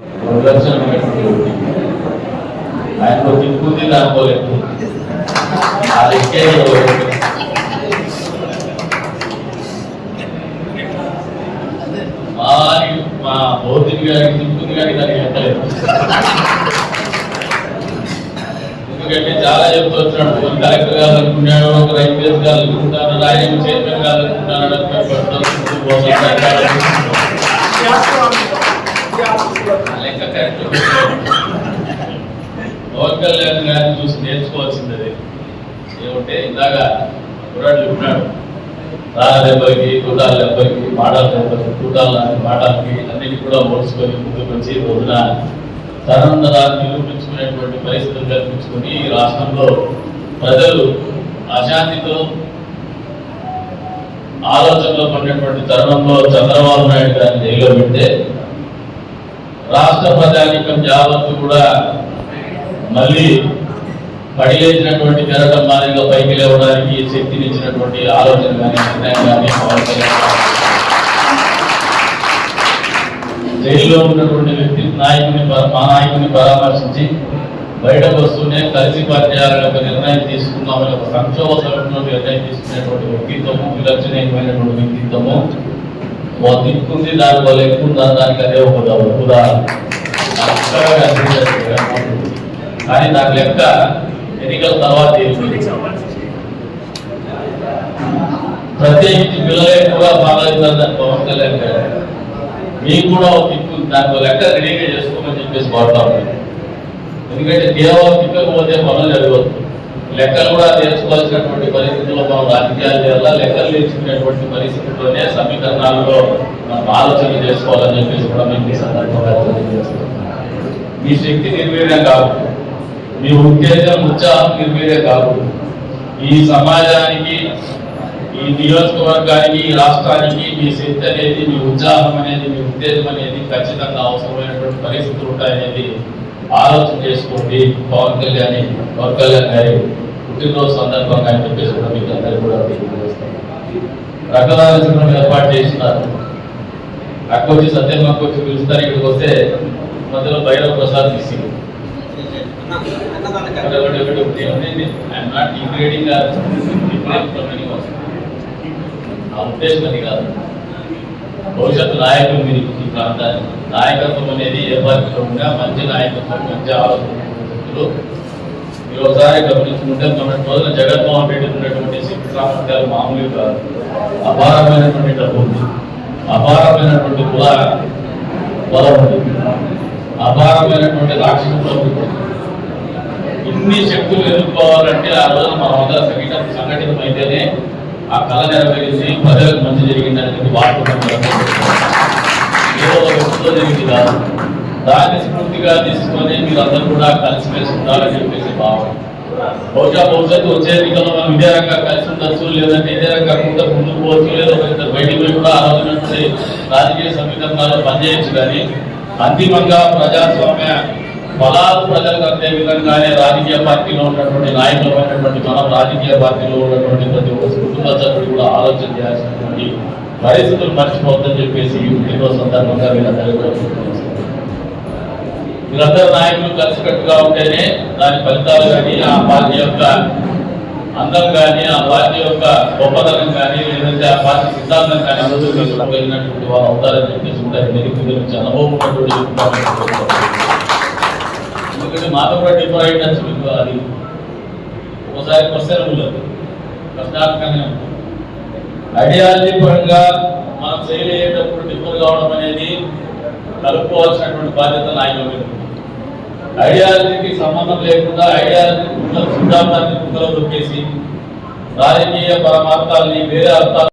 ప్రదర్శన వ్యక్తి ఆయనకు దిక్కుంది దానిపోలేదు ఆ దిక్కే మా భౌతిక గారికి తిప్పుంది కానీ దానికి ఎక్కలేదు ఎందుకంటే చాలా చెప్తూ వచ్చినాడు ఒక కలెక్టర్ కావాలనుకున్నాడు ఒక గారు అనుకుంటాడు రాయల్ చైర్మన్ గారు అనుకుంటాడు లెక్క కరెక్ట్ పవన్ కళ్యాణ్ గారిని చూసి నేర్చుకోవాల్సింది. అది ఏమంటే ఇందాక కుర్రాడు చెప్పినాడు రాళ్ళ దెబ్బకి కుటాల దెబ్బకి మాటల దెబ్బకి కుటాల మాటలకి అన్నిటి కూడా మోసుకొని ముందుకు వచ్చి రోజున తనంతరాన్ని నిరూపించుకునేటువంటి పరిస్థితులు కల్పించుకొని ఈ రాష్ట్రంలో ప్రజలు అశాంతితో ఆలోచనలో పడినటువంటి తరుణంలో చంద్రబాబు నాయుడు గారిని జైల్లో పెడితే రాష్ట్ర ప్రజానీకం యావత్తు కూడా మళ్ళీ పడిలేచినటువంటి జరగడం మాదిరిగా పైకి లేవడానికి శక్తినిచ్చినటువంటి ఆలోచన కానీ నిర్ణయం కానీ జైల్లో ఉన్నటువంటి వ్యక్తి నాయకుని మా నాయకుని పరామర్శించి బయటకు వస్తూనే కలిసి పనిచేయాలని ఒక నిర్ణయం తీసుకున్నామని ఒక సంక్షోభ నిర్ణయం తీసుకునేటువంటి వ్యక్తిత్వము విలక్షణీయమైనటువంటి వ్యక్తిత్వము. ఓ దిక్కుంది దాని వల్ల ఎక్కువ దానికి అదే ఒక ఉదా- ఉదాహరణ. కానీ నాకు లెక్క ఎన్నికల తర్వాత ప్రత్యేకించి పిల్లలే కూడా బాగాలేదని పవన్ కళ్యాణ్ గారు. మీకు కూడా ఒక దిక్కు దాని లెక్క రెడీగా చేసుకోమని చెప్పేసి కోరుతా ఉన్నాను ఎందుకంటే కేవలం తిప్పకపోతే పోతే పనులు జరగవచ్చు లెక్కలు కూడా నేర్చుకోవాల్సినటువంటి పరిస్థితుల్లో మనం రాజకీయాలు చేయాలా? లెక్కలు నేర్చుకునేటువంటి పరిస్థితుల్లోనే సమీకరణాల్లో మనం ఆలోచన చేసుకోవాలని చెప్పేసి కూడా మీకు ఈ సందర్భంగా తెలియజేస్తున్నాం మీ శక్తి నిర్వీర్యం కాదు. మీ ఉద్దేశం ఉత్సాహం మీరే కాదు. ఈ సమాజానికి ఈ నియోజకవర్గానికి ఈ రాష్ట్రానికి మీ శక్తి అనేది మీ ఉత్సాహం అనేది మీ ఉద్దేశం అనేది ఖచ్చితంగా అవసరమైనటువంటి పరిస్థితులు ఉంటాయనేది ఆలోచన చేసుకోండి. పవన్ కళ్యాణ్ పవన్ కళ్యాణ్ గారి పుట్టినరోజు సందర్భంగా అని చెప్పేసి కూడా మీకు అందరికీ కూడా తెలియజేస్తాం రక్తదాన శిబిరం ఏర్పాటు చేసినారు. అక్కొచ్చి సత్యం అక్కొచ్చి పిలుస్తారు ఇక్కడికి వస్తే మధ్యలో భైరవ ప్రసాద్ తీసింది ఆ ఉద్దేశం అది కాదు భవిష్యత్తు నాయకులు మీరు ఈ ప్రాంతాన్ని నాయకత్వం అనేది ఏ పార్టీలో ఉన్నా మంచి నాయకత్వం మంచి ఆలోచనలు మీరు ఒకసారి గమనించుకుంటే మన రోజున జగన్మోహన్ రెడ్డి ఉన్నటువంటి శక్తి సామర్థ్యాలు మామూలు కాదు అపారమైనటువంటి డబ్బు ఉంది అపారమైనటువంటి కుల బలం ఉంది అపారమైనటువంటి రాక్షసులు ఉంది అన్ని శక్తులు ఎదుర్కోవాలంటే ఆ రోజు మనం అందరం సంఘటన సంఘటితమైతేనే ఆ కళ నెరవేరింది ప్రజలకు మంచి జరిగిందనేది వాడుకుంటున్నారు ఏదో ఒక వ్యక్తితో జరిగింది కాదు. దాన్ని స్ఫూర్తిగా తీసుకొని మీరందరూ కూడా కలిసిమెలిసి ఉండాలని చెప్పేసి భావం. బహుశా భవిష్యత్తు వచ్చే ఎన్నికల్లో మనం ఇదే రకంగా కలిసి ఉండొచ్చు లేదంటే ఇదే రకంగా కొంత ముందుకు పోవచ్చు లేదా ఇద్దరు బయటికి పోయి కూడా ఆ రోజునటువంటి రాజకీయ సమీకరణాలు పనిచేయచ్చు కానీ అంతిమంగా ప్రజాస్వామ్య ఫలాలు ప్రజలకు అందే విధంగానే రాజకీయ పార్టీలో ఉన్నటువంటి నాయకులు అయినటువంటి మనం రాజకీయ పార్టీలో ఉన్నటువంటి ప్రతి ఒక్క కుటుంబ సభ్యుడు కూడా ఆలోచన చేయాల్సినటువంటి పరిస్థితులు మర్చిపోవద్దని చెప్పేసి ఈ పుట్టినరోజు సందర్భంగా వీళ్ళందరూ కూడా వీళ్ళందరూ నాయకులు కలిసికట్టుగా ఉంటేనే దాని ఫలితాలు కానీ ఆ పార్టీ యొక్క అందం కానీ ఆ పార్టీ యొక్క గొప్పతనం కానీ లేదంటే ఆ పార్టీ సిద్ధాంతం కానీ అందరూ వెళ్ళినటువంటి వారు అవుతారని చెప్పేసి ఉంటారు. దీనికి గురించి అనుభవం ఉన్నటువంటి ఎందుకంటే మాతో కూడా డిఫర్ అయ్యచ్చు మీకు అది? ఒకసారి క్వశ్చన్ ఉండదు ప్రశ్నాత్మకంగా ఉంటుంది ఐడియాలజీ పరంగా మనం ఫెయిల్ అయ్యేటప్పుడు డిఫర్ కావడం అనేది కలుపుకోవాల్సినటువంటి బాధ్యత నాయకుల మీద ఐడియాలజీకి సంబంధం లేకుండా ఐడియాలజీ సిద్ధాంతాన్ని కుక్కలో దొక్కేసి రాజకీయ పరమార్థాలని వేరే అర్థాలు